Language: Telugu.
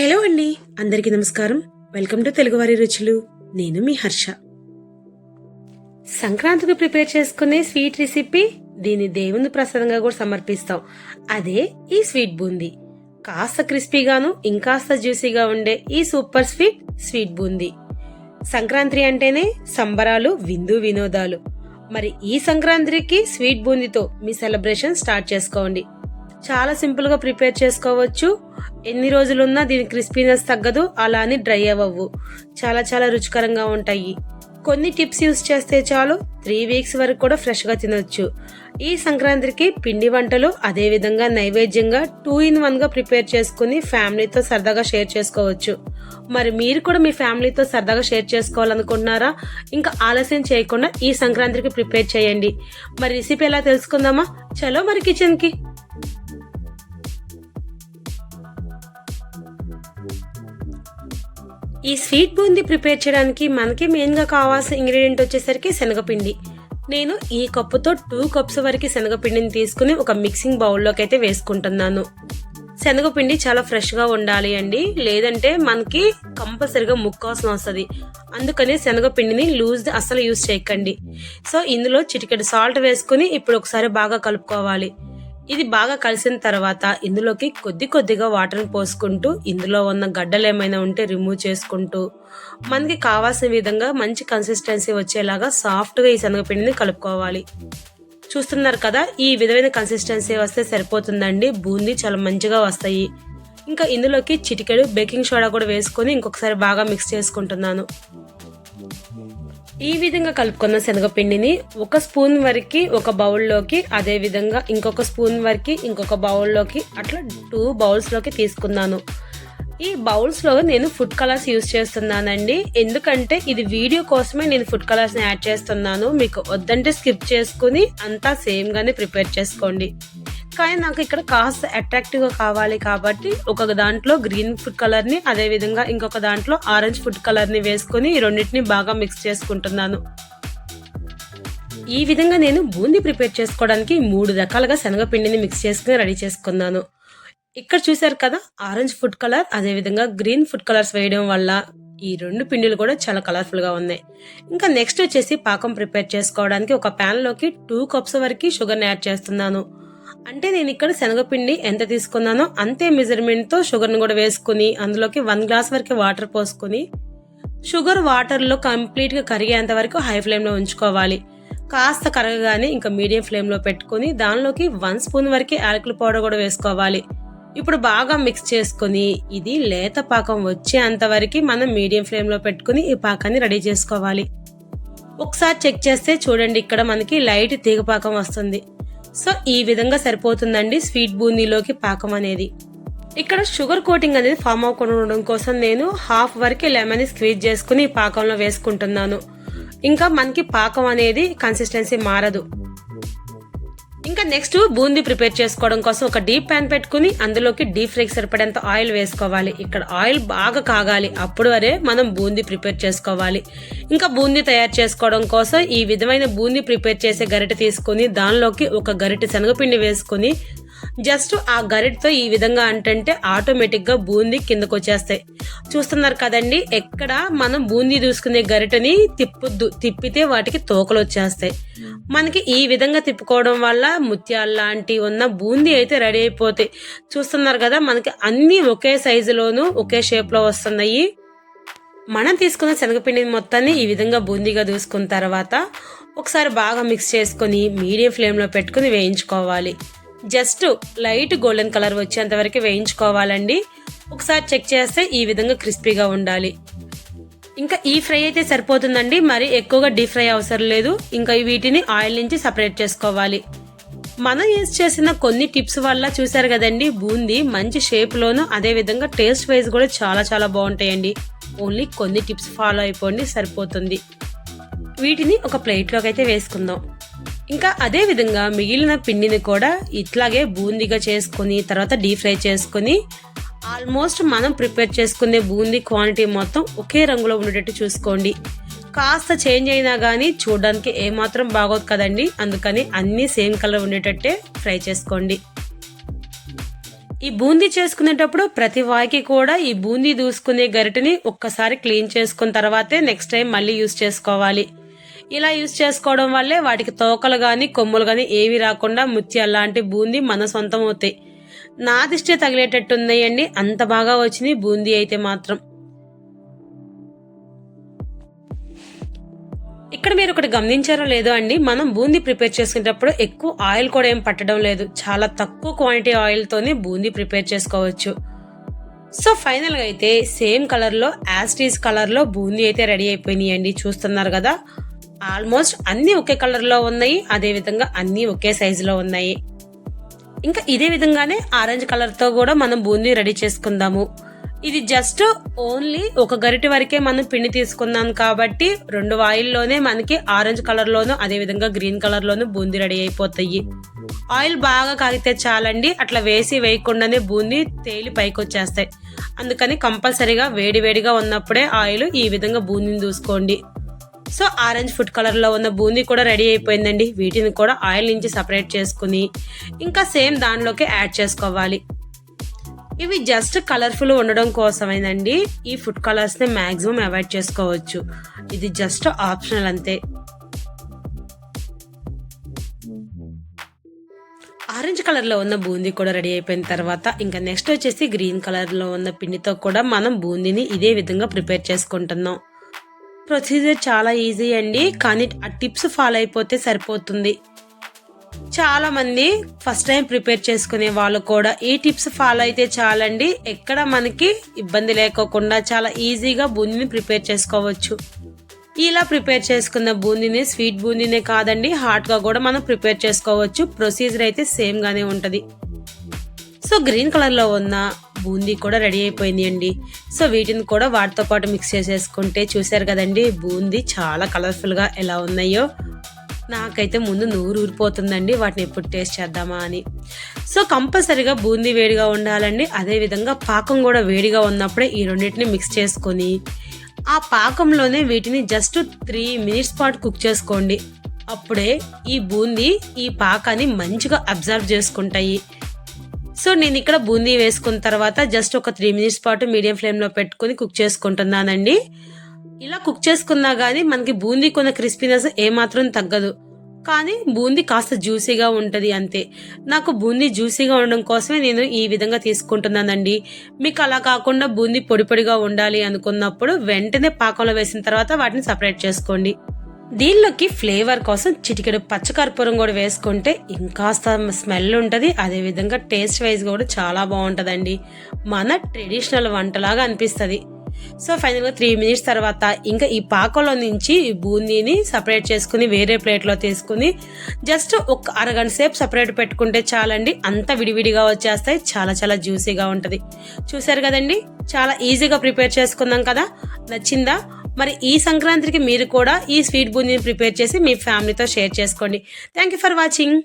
హలో అండి అందరికీ నమస్కారం. వెల్కమ్ టు తెలుగువారి రుచులు. నేను మీ హర్ష. సంక్రాంతికి ప్రిపేర్ చేసుకునే స్వీట్ రెసిపీ దీన్ని దేవుని ప్రసాదంగా కూడా సమర్పిస్తాం. అదే ఈ స్వీట్ బూందీ. కాస్త క్రిస్పీగాను ఇంకాస్త జ్యూసీగా ఉండే ఈ super sweet sweet boondi. Sankranti అంటేనే సంబరాలు విందు వినోదాలు. మరి ఈ సంక్రాంతికి స్వీట్ బూందీతో మీ సెలబ్రేషన్ స్టార్ట్ చేసుకోండి. చాలా సింపుల్గా ప్రిపేర్ చేసుకోవచ్చు. ఎన్ని రోజులున్నా దీని క్రిస్పీనెస్ తగ్గదు అలా అని డ్రై అవ్వవు. చాలా చాలా రుచికరంగా ఉంటాయి. కొన్ని టిప్స్ యూస్ చేస్తే చాలు త్రీ వీక్స్ వరకు కూడా ఫ్రెష్గా తినొచ్చు. ఈ సంక్రాంతికి పిండి వంటలు అదేవిధంగా నైవేద్యంగా టూ ఇన్ వన్గా ప్రిపేర్ చేసుకుని ఫ్యామిలీతో సరదాగా షేర్ చేసుకోవచ్చు. మరి మీరు కూడా మీ ఫ్యామిలీతో సరదాగా షేర్ చేసుకోవాలనుకుంటున్నారా? ఇంకా ఆలస్యం చేయకుండా ఈ సంక్రాంతికి ప్రిపేర్ చేయండి. మరి రెసిపీ ఎలా తెలుసుకుందామా? చలో మరి కిచెన్కి. ఈ స్వీట్ బూందీ ప్రిపేర్ చేయడానికి మనకి మెయిన్గా కావాల్సిన ఇంగ్రీడియంట్ వచ్చేసరికి శనగపిండి. నేను ఈ కప్పుతో టూ కప్స్ వరకు శనగపిండిని తీసుకుని ఒక మిక్సింగ్ బౌల్లోకి అయితే వేసుకుంటున్నాను. శనగపిండి చాలా ఫ్రెష్గా ఉండాలి అండి. లేదంటే మనకి కంపల్సరిగా ముక్కాల్సిన వస్తుంది. అందుకని శనగపిండిని లూజ్ అస్సలు యూజ్ చేయకండి. సో ఇందులో చిటికెడు సాల్ట్ వేసుకుని ఇప్పుడు ఒకసారి బాగా కలుపుకోవాలి. ఇది బాగా కలిసిన తర్వాత ఇందులోకి కొద్ది కొద్దిగా వాటర్ని పోసుకుంటూ ఇందులో ఉన్న గడ్డలు ఏమైనా ఉంటే రిమూవ్ చేసుకుంటూ మనకి కావాల్సిన విధంగా మంచి కన్సిస్టెన్సీ వచ్చేలాగా సాఫ్ట్గా ఈ శనగపిండిని కలుపుకోవాలి. చూస్తున్నారు కదా ఈ విధమైన కన్సిస్టెన్సీ వస్తే సరిపోతుందండి. బూందీ చాలా మంచిగా వస్తాయి. ఇంకా ఇందులోకి చిటికెడు బేకింగ్ సోడా కూడా వేసుకొని ఇంకొకసారి బాగా మిక్స్ చేసుకుంటున్నాను. ఈ విధంగా కలుపుకున్న శనగపిండిని ఒక స్పూన్ వరకు ఒక బౌల్లోకి అదే విధంగా ఇంకొక స్పూన్ వరకు ఇంకొక బౌల్లోకి అట్లా టూ బౌల్స్లోకి తీసుకున్నాను. ఈ బౌల్స్లో నేను ఫుడ్ కలర్స్ యూస్ చేస్తున్నానండి. ఎందుకంటే ఇది వీడియో కోసమే నేను ఫుడ్ కలర్స్ని యాడ్ చేస్తున్నాను. మీకు వద్దంటే స్కిప్ చేసుకుని అంతా సేమ్గానే ప్రిపేర్ చేసుకోండి. కానీ నాకు ఇక్కడ కాస్త అట్రాక్టివ్గా కావాలి కాబట్టి ఒక దాంట్లో గ్రీన్ ఫుడ్ కలర్ని అదే విధంగా ఇంకొక దాంట్లో ఆరెంజ్ ఫుడ్ కలర్ని వేసుకొని ఈ రెండింటిని బాగా మిక్స్ చేసుకుంటున్నాను. ఈ విధంగా నేను బూందీ ప్రిపేర్ చేసుకోవడానికి మూడు రకాలుగా శనగపిండిని మిక్స్ చేసుకుని రెడీ చేసుకున్నాను. ఇక్కడ చూసారు కదా ఆరెంజ్ ఫుడ్ కలర్ అదే విధంగా గ్రీన్ ఫుడ్ కలర్స్ వేయడం వల్ల ఈ రెండు పిండిలు కూడా చాలా కలర్ఫుల్గా ఉన్నాయి. ఇంకా నెక్స్ట్ వచ్చేసి పాకం ప్రిపేర్ చేసుకోవడానికి ఒక ప్యాన్లోకి టూ కప్స్ వరకు షుగర్ని యాడ్ చేస్తున్నాను. అంటే నేను ఇక్కడ శనగపిండి ఎంత తీసుకున్నానో అంతే మెజర్మెంట్తో షుగర్ని కూడా వేసుకుని అందులోకి వన్ గ్లాస్ వరకు వాటర్ పోసుకొని షుగర్ వాటర్లో కంప్లీట్గా కరిగేంత వరకు హై ఫ్లేమ్లో ఉంచుకోవాలి. కాస్త కరగగానే ఇంకా మీడియం ఫ్లేమ్లో పెట్టుకొని దానిలోకి వన్ స్పూన్ వరకు యాలకుల పౌడర్ కూడా వేసుకోవాలి. ఇప్పుడు బాగా మిక్స్ చేసుకొని ఇది లేత పాకం వచ్చేంత వరకు మనం మీడియం ఫ్లేమ్లో పెట్టుకుని ఈ పాకాన్ని రెడీ చేసుకోవాలి. ఒకసారి చెక్ చేస్తే చూడండి ఇక్కడ మనకి లైట్ తీగ పాకం వస్తుంది. సో ఈ విధంగా సరిపోతుందండి స్వీట్ బూందీలోకి పాకం అనేది. ఇక్కడ షుగర్ కోటింగ్ అనేది ఫామ్ అవ్వకుండా కోసం నేను హాఫ్ వరకు లెమన్ స్క్వీజ్ చేసుకుని పాకంలో వేసుకుంటున్నాను. ఇంకా మనకి పాకం అనేది కన్సిస్టెన్సీ మారదు. ఇంకా నెక్స్ట్ బూందీ ప్రిపేర్ చేసుకోవడం కోసం ఒక డీప్ ప్యాన్ పెట్టుకుని అందులోకి డీప్ ఫ్రైకి సరిపడేంత ఆయిల్ వేసుకోవాలి. ఇక్కడ ఆయిల్ బాగా కాగాలి. అప్పుడు వరే మనం బూందీ ప్రిపేర్ చేసుకోవాలి. ఇంకా బూందీ తయారు చేసుకోవడం కోసం ఈ విధమైన బూందీ ప్రిపేర్ చేసే గరిటె తీసుకుని దానిలోకి ఒక గరిటె శనగపిండి వేసుకుని జస్ట్ ఆ గరిటతో ఈ విధంగా అంటే ఆటోమేటిక్గా బూందీ కిందకు వచ్చేస్తాయి చూస్తున్నారు కదండి ఎక్కడ మనం బూందీ దూసుకునే గరిటని తిప్పుద్దు తిప్పితే వాటికి తోకలు వచ్చేస్తాయి మనకి ఈ విధంగా తిప్పుకోవడం వల్ల ముత్యాలు లాంటివి ఉన్న బూందీ అయితే రెడీ అయిపోతాయి. చూస్తున్నారు కదా మనకి అన్ని ఒకే సైజులోను ఒకే షేప్లో వస్తున్నాయి. మనం తీసుకున్న శనగపిండి మొత్తాన్ని ఈ విధంగా బూందీగా దూసుకున్న తర్వాత ఒకసారి బాగా మిక్స్ చేసుకొని మీడియం ఫ్లేమ్లో పెట్టుకుని వేయించుకోవాలి. జస్ట్ లైట్ గోల్డెన్ కలర్ వచ్చేంత వరకు వేయించుకోవాలండి. ఒకసారి చెక్ చేస్తే ఈ విధంగా క్రిస్పీగా ఉండాలి. ఇంకా ఈ ఫ్రై అయితే సరిపోతుందండి. మరి ఎక్కువగా డీప్ ఫ్రై అవసరం లేదు. ఇంకా వీటిని ఆయిల్ నుంచి సపరేట్ చేసుకోవాలి. మనం యూజ్ చేసిన కొన్ని టిప్స్ వల్ల చూసారు కదండి బూందీ మంచి షేప్లోను అదే విధంగా టేస్ట్ వైజ్ కూడా చాలా చాలా బాగుంటాయండి. ఓన్లీ కొన్ని టిప్స్ ఫాలో అయిపోండి సరిపోతుంది. వీటిని ఒక ప్లేట్లోకి అయితే వేసుకుందాం. ఇంకా అదే విధంగా మిగిలిన పిండిని కూడా ఇట్లాగే బూందీగా చేసుకొని తర్వాత డీప్ ఫ్రై చేసుకొని ఆల్మోస్ట్ మనం ప్రిపేర్ చేసుకునే బూందీ క్వాంటిటీ మొత్తం ఒకే రంగులో ఉండేటట్టు చూసుకోండి. కాస్త చేంజ్ అయినా కానీ చూడడానికి ఏమాత్రం బాగోదు కదండి. అందుకని అన్నీ సేమ్ కలర్ ఉండేటట్టే ఫ్రై చేసుకోండి. ఈ బూందీ చేసుకునేటప్పుడు ప్రతి వాయికి కూడా ఈ బూందీ దూసుకునే గరిటని ఒక్కసారి క్లీన్ చేసుకున్న తర్వాతే నెక్స్ట్ టైం మళ్ళీ యూస్ చేసుకోవాలి. ఇలా యూస్ చేసుకోవడం వల్లే వాటికి తోకలు కానీ కొమ్ములు కానీ ఏవి రాకుండా ముత్యాలు లాంటి బూందీ మన సొంతం అవుతాయి. నా దిష్టి తగిలేటట్టు ఉన్నాయండి అంత బాగా వచ్చింది బూందీ అయితే మాత్రం. ఇక్కడ మీరు ఒకటి గమనించారో లేదో అండి. మనం బూందీ ప్రిపేర్ చేసుకునేటప్పుడు ఎక్కువ ఆయిల్ కూడా ఏం పట్టడం లేదు. చాలా తక్కువ క్వాంటిటీ ఆయిల్తోనే బూందీ ప్రిపేర్ చేసుకోవచ్చు. సో ఫైనల్గా అయితే సేమ్ కలర్లో యాస్టీస్ కలర్లో బూందీ అయితే రెడీ అయిపోయినాయి అండి చూస్తున్నారు కదా? ఆల్మోస్ట్ అన్ని ఒకే కలర్లో ఉన్నాయి. అదే విధంగా అన్ని ఒకే సైజులో ఉన్నాయి. ఇంకా ఇదే విధంగానే ఆరెంజ్ కలర్తో కూడా మనం బూందీ రెడీ చేసుకుందాము. ఇది జస్ట్ ఓన్లీ ఒక గరిటె వరకే మనం పిండి తీసుకున్నాం కాబట్టి రెండు వాయిల్లోనే మనకి ఆరెంజ్ కలర్ లోను అదే విధంగా గ్రీన్ కలర్ లోను బూందీ రెడీ అయిపోతాయి. ఆయిల్ బాగా కాగితే చాలండి. అట్లా వేసి వేయకుండానే బూందీ తేలి పైకి వచ్చేస్తాయి. అందుకని కంపల్సరీగా వేడి వేడిగా ఉన్నప్పుడే ఆయిల్ ఈ విధంగా బూందీని చూసుకోండి సో ఆరెంజ్ ఫుడ్ కలర్లో ఉన్న బూందీ కూడా రెడీ అయిపోయిందండి. వీటిని కూడా ఆయిల్ నుంచి సపరేట్ చేసుకుని ఇంకా సేమ్ దానిలోకి యాడ్ చేసుకోవాలి. ఇవి జస్ట్ కలర్ఫుల్ ఉండడం కోసమేనండి. ఈ ఫుడ్ కలర్స్ని మ్యాక్సిమం అవాయిడ్ చేసుకోవచ్చు. ఇది జస్ట్ ఆప్షనల్ అంతే. ఆరెంజ్ కలర్లో ఉన్న బూందీ కూడా రెడీ అయిపోయిన తర్వాత ఇంకా నెక్స్ట్ వచ్చేసి గ్రీన్ కలర్లో ఉన్న పిండితో కూడా మనం బూందీని ఇదే విధంగా ప్రిపేర్ చేసుకుంటున్నాం. ప్రొసీజర్ చాలా ఈజీ అండి కానీ ఆ టిప్స్ ఫాలో అయిపోతే సరిపోతుంది. చాలామంది ఫస్ట్ టైం ప్రిపేర్ చేసుకునే వాళ్ళు కూడా ఈ టిప్స్ ఫాలో అయితే చాలండి. ఎక్కడ మనకి ఇబ్బంది లేకోకుండా చాలా ఈజీగా బూందీని ప్రిపేర్ చేసుకోవచ్చు. ఇలా ప్రిపేర్ చేసుకున్న బూందీని స్వీట్ బూందీనే కాదండి హాట్గా కూడా మనం ప్రిపేర్ చేసుకోవచ్చు. ప్రొసీజర్ అయితే సేమ్గానే ఉంటుంది. సో గ్రీన్ కలర్లో ఉన్న బూందీ కూడా రెడీ అయిపోయింది అండి. సో వీటిని కూడా వాటితో పాటు మిక్స్ చేసేసుకుంటే చూసారు కదండి బూందీ చాలా కలర్ఫుల్గా ఎలా ఉన్నాయో. నాకైతే ముందు నూరు ఊరిపోతుందండి వాటిని ఎప్పుడు టేస్ట్ చేద్దామా అని. సో కంపల్సరీగా బూందీ వేడిగా ఉండాలండి అదేవిధంగా పాకం కూడా వేడిగా ఉన్నప్పుడే ఈ రెండింటిని మిక్స్ చేసుకొని ఆ పాకంలోనే వీటిని జస్ట్ త్రీ మినిట్స్ పాటు కుక్ చేసుకోండి. అప్పుడే ఈ బూందీ ఈ పాకాన్ని మంచిగా అబ్జర్వ్ చేసుకుంటాయి. సో నేను ఇక్కడ బూందీ వేసుకున్న తర్వాత జస్ట్ ఒక త్రీ మినిట్స్ పాటు మీడియం ఫ్లేమ్లో పెట్టుకుని కుక్ చేసుకుంటున్నానండి. ఇలా కుక్ చేసుకున్నా కానీ మనకి బూందీ కొన్న క్రిస్పీనెస్ ఏమాత్రం తగ్గదు. కానీ బూందీ కాస్త జ్యూసీగా ఉంటుంది అంతే. నాకు బూందీ జ్యూసీగా ఉండడం కోసమే నేను ఈ విధంగా తీసుకుంటున్నానండి. మీకు అలా కాకుండా బూందీ పొడి పొడిగా ఉండాలి అనుకున్నప్పుడు వెంటనే పాకంలో వేసిన తర్వాత వాటిని సపరేట్ చేసుకోండి. దీనిలోకి ఫ్లేవర్ కోసం చిటికెడు పచ్చకర్పూరం కూడా వేసుకుంటే ఇంకాస్త స్మెల్ ఉంటుంది. అదేవిధంగా టేస్ట్ వైజ్ కూడా చాలా బాగుంటుందండి. మన ట్రెడిషనల్ వంటలాగా అనిపిస్తుంది. సో ఫైనల్గా త్రీ మినిట్స్ తర్వాత ఇంకా ఈ పాకలో నుంచి బూందీని సపరేట్ చేసుకుని వేరే ప్లేట్లో తీసుకుని జస్ట్ ఒక అరగంట సేపు సపరేట్ పెట్టుకుంటే చాలండి. అంత విడివిడిగా వచ్చేస్తాయి. చాలా చాలా జ్యూసీగా ఉంటుంది. చూసారు కదండి? చాలా ఈజీగా ప్రిపేర్ చేసుకుందాం కదా? నచ్చిందా? మరి ఈ సంక్రాంతికి మీరు కూడా ఈ స్వీట్ బూందీని ప్రిపేర్ చేసి మీ ఫ్యామిలీతో షేర్ చేసుకోండి. Thank you for watching